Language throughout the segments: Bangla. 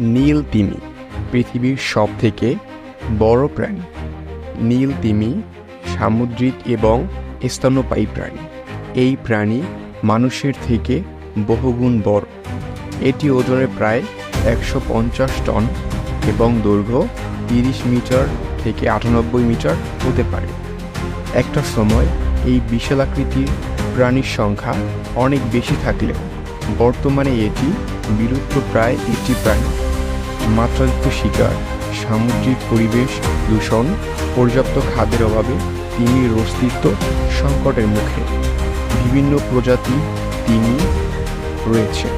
নীল তিমি, পৃথিবীর সবথেকে বড় প্রাণী। নীল তিমি সামুদ্রিক এবং স্তন্যপায়ী প্রাণী। এই প্রাণী মানুষের থেকে বহুগুণ বড়। এটি ওজনে প্রায় একশো পঞ্চাশ টন এবং দৈর্ঘ্য তিরিশ মিটার থেকে আটানব্বই মিটার হতে পারে। একটা সময় এই বিশালাকৃতির প্রাণীর সংখ্যা অনেক বেশি থাকলেও বর্তমানে এটি বিলুপ্ত প্রায় একটি প্রাণী। মাত্রাযুক্ত শিকার, সামুদ্রিক পরিবেশ দূষণ, পর্যাপ্ত খাদ্যের অভাবে তিমির অস্তিত্ব সংকটের মুখে। বিভিন্ন প্রজাতি তিমি রয়েছে,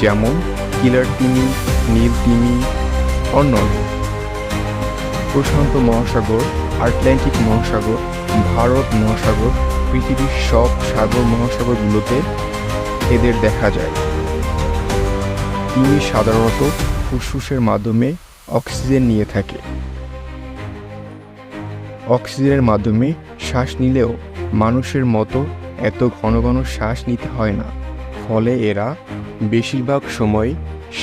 যেমন কিলার তিমি, নীল তিমি, অন্যান্য। প্রশান্ত মহাসাগর, আটলান্টিক মহাসাগর, ভারত মহাসাগর, পৃথিবীর সব সাগর মহাসাগরগুলোতে এদের দেখা যায়। তিমি সাধারণত ফুসফুসের মাধ্যমে অক্সিজেন নিয়ে থাকে। অক্সিজেনের মাধ্যমে শ্বাস নিলেও মানুষের মতো এত ঘন ঘন শ্বাস নিতে হয় না। ফলে এরা বেশিরভাগ সময়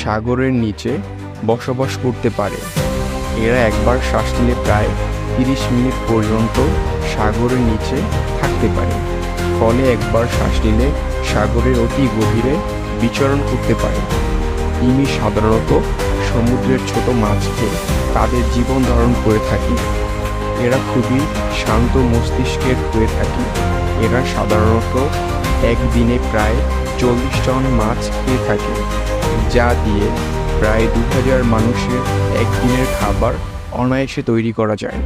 সাগরের নিচে বসবাস করতে পারে। এরা একবার শ্বাস নিলে প্রায় তিরিশ মিনিট পর্যন্ত সাগরের নিচে থাকতে পারে। ফলে একবার শ্বাস নিলে সাগরের অতি গভীরে বিচরণ করতে পারে। তিমি সাধারণত সমুদ্রের ছোট মাছকে তাদের জীবন ধারণ করে থাকি এরা খুবই শান্ত মস্তিষ্কের হয়ে থাকে। এরা সাধারণত একদিনে প্রায় চল্লিশ টন মাছ খেয়ে থাকে, যা দিয়ে প্রায় দু হাজার মানুষের একদিনের খাবার অনায়াসে তৈরি করা যায়।